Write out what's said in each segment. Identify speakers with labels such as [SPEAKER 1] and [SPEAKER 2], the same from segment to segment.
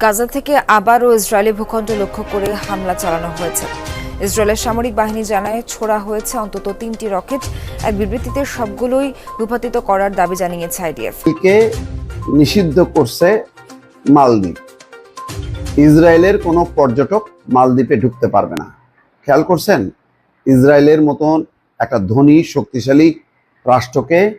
[SPEAKER 1] গাজা থেকে আবারও ইসরায়েলি ভূখণ্ড লক্ষ্য করে হামলা চালানো হয়েছে। ইসরায়েলের সামরিক বাহিনী জানায়, ছোড়া হয়েছে অন্তত তিনটি রকেট। এক বিবৃতিতে সবগুলোই ভূপাতিত করার দাবি জানিয়েছে আইডিএফ।
[SPEAKER 2] নিষিদ্ধ করছে মালদ্বীপ। ইসরায়েলের কোনো পর্যটক মালদ্বীপে ঢুকতে পারবে না। খেয়াল করছেন? ইসরায়েলের মতন একটা ধনী, শক্তিশালী রাষ্ট্রকে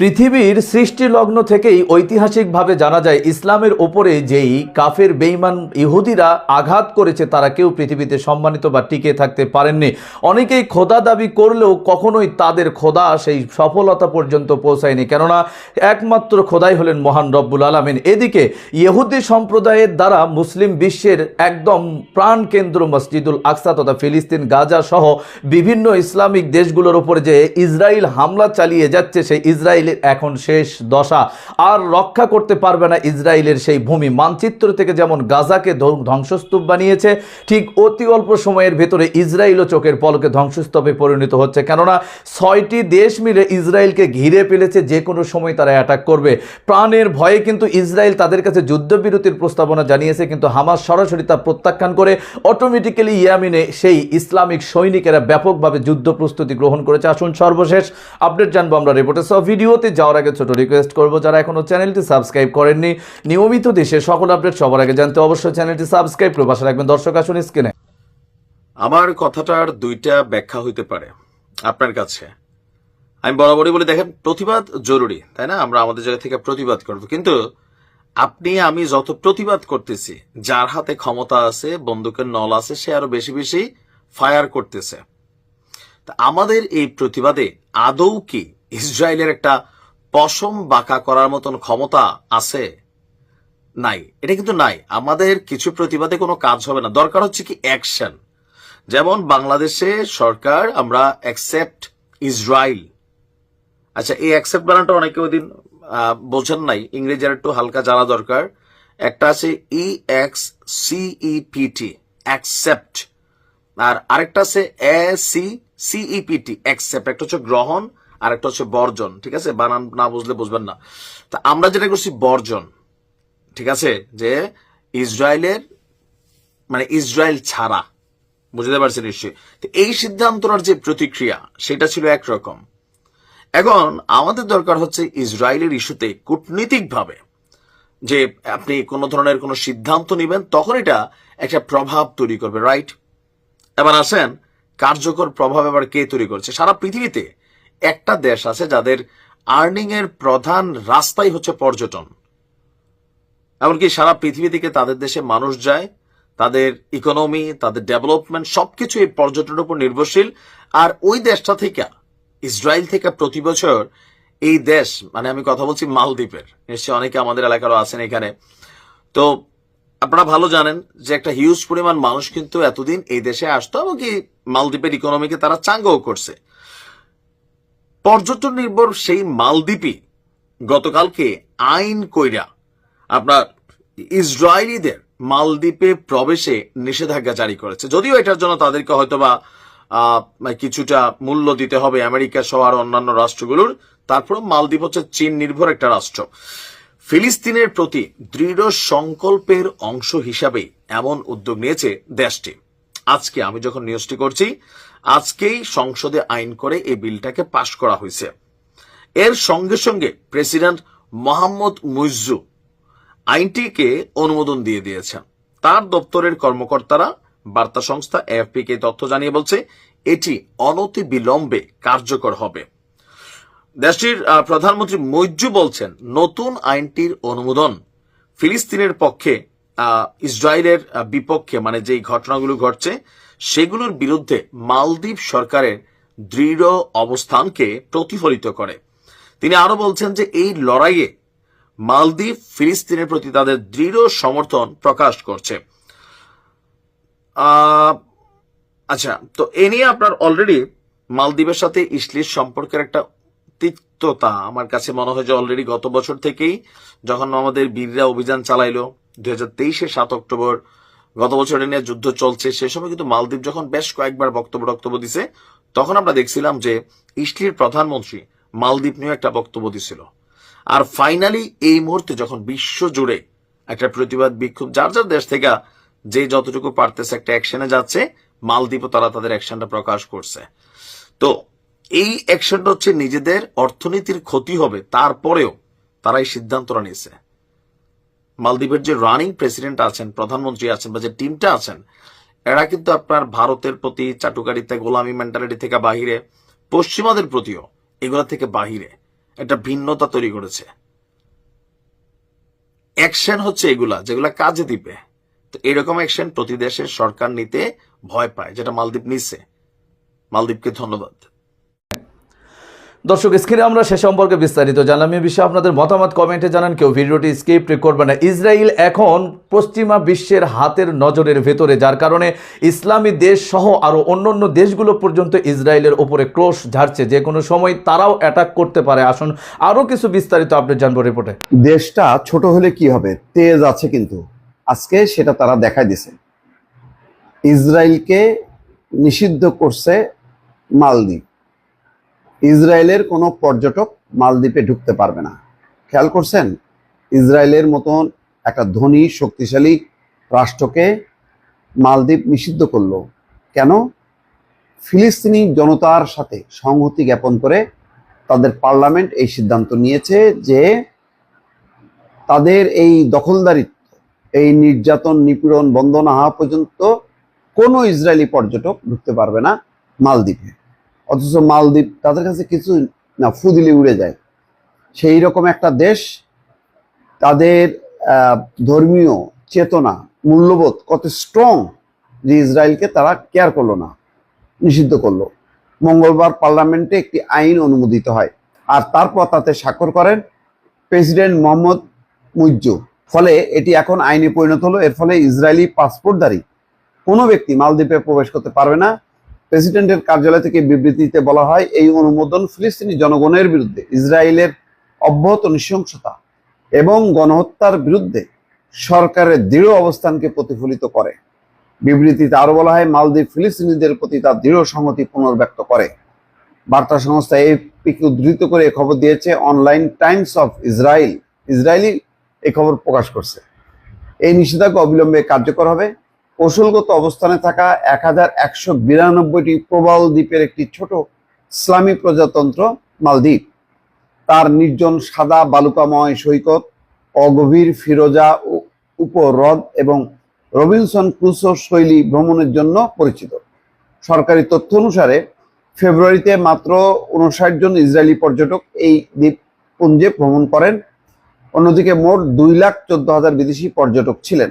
[SPEAKER 3] পৃথিবীর সৃষ্টি লগ্ন থেকেই ঐতিহাসিকভাবে জানা যায়, ইসলামের ওপরে যেই কাফের বেইমান ইহুদিরা আঘাত করেছে, তারা কেউ পৃথিবীতে সম্মানিত বা টিকে থাকতে পারেননি। অনেকেই খোদা দাবি করলেও কখনোই তাদের খোদা সেই সফলতা পর্যন্ত পৌঁছায়নি। কেননা, একমাত্র খোদাই হলেন মহান রব্বুল আলমিন। এদিকে, ইহুদি সম্প্রদায়ের দ্বারা মুসলিম বিশ্বের একদম প্রাণকেন্দ্র মসজিদুল আকসা তথা ফিলিস্তিন গাজা সহ বিভিন্ন ইসলামিক দেশগুলোর উপরে যে ইসরায়েল হামলা চালিয়ে যাচ্ছে, সেই ইসরায়েলের এখন শেষ দশা। আর রক্ষা করতে পারবে না ইসরায়েলের সেই ভূমি। মানচিত্র থেকে যেমন গাজাকে ধ্বং- ধ্বংসস্তূপ বানিয়েছে, ঠিক অতি অল্প সময়ের ভেতরে ইসরায়েলও চোখের পলকে ধ্বংসস্তূপে পরিণত হচ্ছে। কেননা, ছয়টি দেশ মিলে ইসরায়েলকে ঘিরে ফেলেছে, যে কোনো সময় তারা অ্যাটাক করবে। প্রাণের ভয়ে কিন্তু ইসরায়েল তাদের কাছে যুদ্ধবিরতির প্রস্তাবনা জানিয়েছে, কিন্তু হামাস সরাসরি তা প্রত্যাখ্যান করে অটোমেটিক্যালি ইয়ামিনে সেই ইসলামিক সৈনিকেরা ব্যাপকভাবে যুদ্ধ প্রস্তুতি গ্রহণ করেছে। আসুন সর্বশেষ আপডেট জানব আমরা রিপোর্টে সব ভিডিওতে যাওয়ার আগে ছোট রিকোয়েস্ট করব। যারা এখনও চ্যানেলটি সাবস্ক্রাইব করেননি, নিয়মিত দেশের সকল আপডেট সবার আগে জানতে অবশ্যই চ্যানেলটি সাবস্ক্রাইব করে পাশে রাখবেন। দর্শক, আসুন স্ক্রিনে
[SPEAKER 4] আমার কথাটার দুইটা ব্যাখ্যা হইতে পারে আপনার কাছে। আমি বরাবরই বলি, দেখেন, প্রতিবাদ জরুরি, তাই না? আমরা আমাদের জায়গা থেকে প্রতিবাদ করব। কিন্তু আপনি, আমি যত প্রতিবাদ করতেছি, যার হাতে ক্ষমতা আছে, বন্দুকের নল আছে, সে আরও বেশি বেশি ফায়ার করতেছে। আমাদের এই প্রতিবাদে আদৌ কি ইসরায়েলের একটা পশম বাঁকা করার মতন ক্ষমতা আছে? নাই। এটা কিন্তু নাই। আমাদের কিছু প্রতিবাদে কোনো কাজ হবে না। দরকার হচ্ছে কি অ্যাকশন যেমন বাংলাদেশে সরকার আমরা অ্যাকসেপ্ট ইসরায়েল আচ্ছা এই অ্যাকসেপ্ট বানানটা অনেকে ওই দিন বোঝেন নাই। ইংরেজি আর একটু হালকা জানা দরকার। একটা আছে E X C E P T accept আর আরেকটা আছে এ সি সিইপিটি অ্যাকসেপ্ট একটা হচ্ছে গ্রহণ আর একটা হচ্ছে বর্জন, ঠিক আছে? বানান না বুঝলে বুঝবেন না। তা আমরা যেটা করছি বর্জন, ঠিক আছে? যে ইসরায়েলের মানে ইসরায়েল ছাড়া, বুঝতে পারছি নিশ্চয়ই? তো এই সিদ্ধান্তটার যে প্রতিক্রিয়া, সেটা ছিল একরকম। এখন আমাদের দরকার হচ্ছে ইসরায়েলের ইস্যুতে কূটনীতিকভাবে যে আপনি কোনো ধরনের কোনো সিদ্ধান্ত নেবেন, তখন এটা একটা প্রভাব তৈরি করবে রাইট এবার আসেন, কার্যকর প্রভাব এবার কে তৈরি করছে? সারা পৃথিবীতে একটা দেশ আছে যাদের আর্নিং এর প্রধান রাস্তাই হচ্ছে পর্যটন। এমনকি সারা পৃথিবী থেকে তাদের দেশে মানুষ যায়, তাদের ইকোনমি তাদের ডেভেলপমেন্ট সবকিছু এই পর্যটনের উপর নির্ভরশীল। আর ওই দেশটা থেকে, ইসরায়েল থেকে প্রতি বছর এই দেশ মানে আমি কথা বলছি মালদ্বীপের, নিশ্চয়ই অনেকে আমাদের এলাকারও আছেন এখানে। তো আপনারা ভালো জানেন যে একটা হিউজ পরিমাণ মানুষ কিন্তু এতদিন এই দেশে আসতো এবং কি মালদ্বীপের ইকোনমিকে তারা চাঙ্গাও করছে। পর্যটন নির্ভর সেই মালদ্বীপই গতকালকে আইন কইরা আপনার ইসরায়েলিদের মালদ্বীপে প্রবেশে নিষেধাজ্ঞা জারি করেছে। যদিও এটার জন্য তাদেরকে হয়তোবা আহ, কিছুটা মূল্য দিতে হবে আমেরিকা সহ আর অন্যান্য রাষ্ট্রগুলোর। তারপর মালদ্বীপ হচ্ছে চীন নির্ভর একটা রাষ্ট্র। ফিলিস্তিনের প্রতি দৃঢ় সংকল্পের অংশ হিসাবে এমন উদ্যোগ নিয়েছে দেশটি। আজকে আমি যখন নিউজটি করছি, আজকেই সংসদে আইন করে এই বিলটাকে পাশ করা হয়েছে। এর সঙ্গে সঙ্গে প্রেসিডেন্ট মোহাম্মদ মুইজু আইনটিকে অনুমোদন দিয়ে দিয়েছেন। তার দপ্তরের কর্মকর্তারা, বার্তা সংস্থা এএফপি কে তথ্য জানিয়ে বলছে, এটি অনতি বিলম্বে কার্যকর হবে। দেশটির প্রধানমন্ত্রী মৈজু বলছেন, নতুন আইনটির অনুমোদন ফিলিস্তিনের পক্ষে ইসরায়েলের বিপক্ষে মানে যেই ঘটনাগুলো ঘটছে, সেগুলোর বিরুদ্ধে মালদ্বীপ সরকারের দৃঢ় অবস্থানকে প্রতিফলিত করে। তিনি আরও বলছেন যে এই লড়াইয়ে মালদ্বীপ, ফিলিস্তিনের প্রতি তাদের দৃঢ় সমর্থন প্রকাশ করছে। আচ্ছা তো এ নিয়ে আপনার অলরেডি মালদ্বীপের সাথে ইসলির সম্পর্কের একটা তিক্ততা আমার কাছে মনে হয় যে অলরেডি গত বছর থেকেই যখন আমাদের বীররা অভিযান চালাইলো, দুই হাজার তেইশে সাত অক্টোবর, গত বছর নিয়ে যুদ্ধ চলছে, সে সময় কিন্তু মালদ্বীপ যখন বেশ কয়েকবার বক্তব্য বক্তব্য দিছে, তখন আমরা দেখছিলাম যে ইসলির প্রধানমন্ত্রী মালদ্বীপ নিয়ে একটা বক্তব্য দিছিল। আর ফাইনালি এই মুহূর্তে যখন বিশ্ব জুড়ে একটা প্রতিবাদ বিক্ষোভ, যার যার দেশ থেকে যে যতটুকু পারতেছে একটা অ্যাকশনে যাচ্ছে, মালদ্বীপও তারা তাদের অ্যাকশনটা প্রকাশ করছে। তো এই অ্যাকশনটা হচ্ছে নিজেদের অর্থনীতির ক্ষতি হবে, তারপরেও তারা এই সিদ্ধান্তটা নিয়েছে। মালদ্বীপের যে রানিং প্রেসিডেন্ট আছেন, প্রধানমন্ত্রী আছেন বা যে টিমটা আছেন, এরা কিন্তু আপনার ভারতের প্রতি চাটুকারিতে, গোলামি মেন্টালিটি থেকে বাহিরে, পশ্চিমাদের প্রতিও এগুলা থেকে বাহিরে একটা ভিন্নতা তৈরি করেছে। অ্যাকশন হচ্ছে এগুলা, যেগুলা কাজে দিবে। তো এরকম অ্যাকশন প্রতি দেশের সরকার নিতে ভয় পায়, যেটা মালদ্বীপ নিচ্ছে মালদ্বীপকে ধন্যবাদ।
[SPEAKER 3] দর্শক, স্ক্রিনে আমরা সে সম্পর্কে বিস্তারিত জানলাম। এই বিষয়ে আপনাদের মতামত কমেন্টে জানান। কেউ ভিডিওটি স্কিপ করবে না। ইসরায়েল এখন পশ্চিমা বিশ্বের হাতের নজরের ভেতরে, যার কারণে ইসলামী দেশ সহ আরও অন্যান্য দেশগুলো পর্যন্ত ইসরায়েলের ওপরে ক্রোশ ঝাড়ছে। যে কোনো সময় তারাও অ্যাটাক করতে পারে। আসুন আরও কিছু বিস্তারিত আপডেট জানব রিপোর্টে
[SPEAKER 2] দেশটা ছোট হলে কি হবে? তেজ আছে কিন্তু। আজকে সেটা তারা দেখায় দিছে। ইসরায়েলকে নিষিদ্ধ করছে মালদ্বীপ। ইসরায়েলের কোনো পর্যটক মালদ্বীপে ঢুকতে পারবে না। খেয়াল করছেন? ইসরায়েলের মতন একটা ধনী, শক্তিশালী রাষ্ট্রকে মালদ্বীপ নিষিদ্ধ করল। কেন? ফিলিস্তিনি জনতার সাথে সংহতি জ্ঞাপন করে তাদের পার্লামেন্ট এই সিদ্ধান্ত নিয়েছে যে তাদের এই দখলদারিত্ব, এই নির্যাতন, নিপীড়ন বন্ধ না হওয়া পর্যন্ত কোনো ইসরায়েলি পর্যটক ঢুকতে পারবে না মালদ্বীপে। অথচ মালদ্বীপ তাদের কাছে কিছু না, ফুদিলি উড়ে যায়। সেই রকম একটা দেশ, তাদের ধর্মীয় চেতনা, মূল্যবোধ কত স্ট্রং যে ইসরায়েলকে তারা কেয়ার করল না, নিষিদ্ধ করল। মঙ্গলবার পার্লামেন্টে একটি আইন অনুমোদিত হয় আর তারপর তাতে স্বাক্ষর করেন প্রেসিডেন্ট মোহাম্মদ মুইজ্জু। ফলে এটি এখন আইনে পরিণত হলো, এর ফলে ইসরায়েলি পাসপোর্টধারী কোনো ব্যক্তি মালদ্বীপে প্রবেশ করতে পারবে না। প্রেসিডেন্টের কার্যালয় থেকে বিবৃতিতে বলা হয়, এই অনুমোদন ফিলিস্তিনি জনগণের বিরুদ্ধে, ইসরায়েলের অব্যাহত নৃশংসতা এবং গণহত্যার বিরুদ্ধে সরকারের দৃঢ় অবস্থানকে প্রতিফলিত করে। বিবৃতিতে আরও বলা হয়, মালদ্বীপ ফিলিস্তিনিদের প্রতি তার দৃঢ় সংহতি পুনর্ব্যক্ত করে। বার্তা সংস্থা এপিকে উদ্ধৃত করে খবর দিয়েছে, online Times of Israel, Israeli এই খবর প্রকাশ করছে। এই নিষেধাজ্ঞা অবিলম্বে কার্যকর হবে। কৌশলগত অবস্থানে থাকা এক হাজার একশো বিরানব্বইটি প্রবাল দ্বীপের একটি ছোট ইসলামী প্রজাতন্ত্র মালদ্বীপ। তার নির্জন সাদা বালুকাময় সৈকত, অগভীর ফিরোজা উপহ্রদ এবং রবিনসন ক্রুসো শৈলী ভ্রমণের জন্য পরিচিত। সরকারি তথ্য অনুসারে, ফেব্রুয়ারিতে মাত্র উনষাট জন ইসরায়েলি পর্যটক এই দ্বীপপুঞ্জে ভ্রমণ করেন। অন্যদিকে মোট দুই লাখ চোদ্দ হাজার বিদেশি পর্যটক ছিলেন।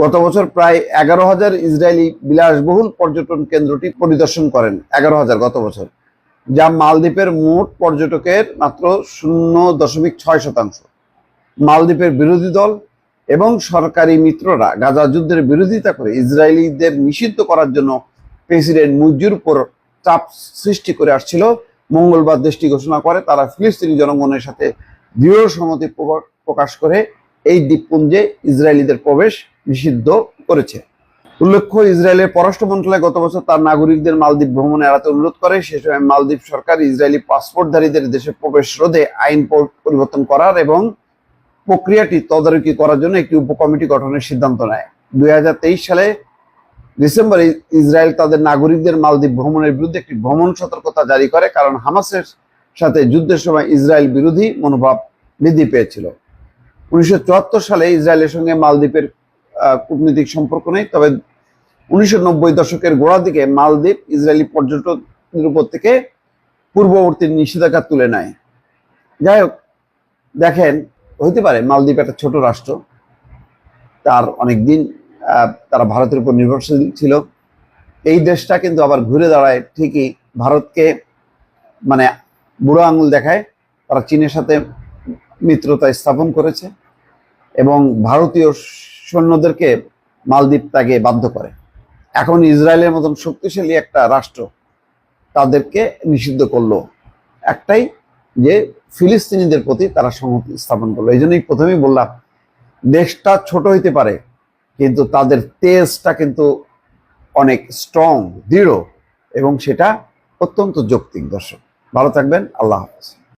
[SPEAKER 2] গত বছর প্রায় এগারো হাজার ইসরায়েলি বিলাসবহুল পর্যটন কেন্দ্রটি পরিদর্শন করেন, এগারো হাজার গত বছর, যা মালদ্বীপের মোট পর্যটকের মাত্র শূন্য দশমিক ছয় শতাংশ। মালদ্বীপের বিরোধী দল এবং সরকারি মিত্ররা গাজা যুদ্ধের বিরোধিতা করে ইসরায়েলিদের নিষিদ্ধ করার জন্য প্রেসিডেন্ট মুজির উপর চাপ সৃষ্টি করে আসছিল। মঙ্গলবার দেশটি ঘোষণা করে তারা ফিলিস্তিনি জনগণের সাথে দৃঢ় সম্মতি প্রকা- প্রকাশ করে এই দ্বীপপুঞ্জে ইসরায়েলিদের প্রবেশ নিষিদ্ধ করেছে। উল্লেখ্য, ইসরায়েলের পররাষ্ট্র মন্ত্রণালয় গত বছর তার নাগরিকদের মালদ্বীপ ভ্রমণে এড়াতে অনুরোধ করে, সে সময় মালদ্বীপ সরকার ইসরায়েলি পাসপোর্টধারীদের দেশে প্রবেশ রোধে আইন পরিবর্তন করার এবং প্রক্রিয়াটি তদারকি করার জন্য একটি উপকমিটি গঠনের সিদ্ধান্ত নেয়। দুই হাজার তেইশ সালে ডিসেম্বরে ইসরায়েল তাদের নাগরিকদের মালদ্বীপ ভ্রমণের বিরুদ্ধে একটি ভ্রমণ সতর্কতা জারি করে, কারণ হামাসের সাথে যুদ্ধের সময় ইসরায়েল বিরোধী মনোভাব বৃদ্ধি পেয়েছিল। উনিশশো চুয়াত্তর সালে ইসরায়েলের সঙ্গে মালদ্বীপের কূটনৈতিক সম্পর্ক নেই, তবে উনিশশো নব্বই দশকের গোড়ার দিকে মালদ্বীপ ইসরায়েলি পর্যটকদের উপর থেকে পূর্ববর্তী নিষেধাজ্ঞা তুলে নেয়। যাই হোক, দেখেন, হইতে পারে মালদ্বীপ একটা ছোট রাষ্ট্র, তার অনেক দিন তারা ভারতের উপর নির্ভরশীল ছিল। এই দেশটা কিন্তু আবার ঘুরে দাঁড়ায় ঠিকই, ভারতকে মানে বুড়ো আঙুল দেখায়, তারা চীনের সাথে মিত্রতা স্থাপন করেছে এবং ভারতীয় সৈন্যদেরকে মালদ্বীপ ত্যাগে বাধ্য করে। এখন ইসরায়েলের মতন শক্তিশালী একটা রাষ্ট্র তাদেরকে নিষিদ্ধ করল। একটাই যে ফিলিস্তিনিদের প্রতি তারা সংহতি স্থাপন করল। এই জন্যই প্রথমেই বললাম, দেশটা ছোট হইতে পারে, কিন্তু তাদের তেজটা কিন্তু অনেক স্ট্রং দৃঢ় এবং সেটা অত্যন্ত যৌক্তিক। দর্শক, ভালো থাকবেন, আল্লাহ হাফেজ।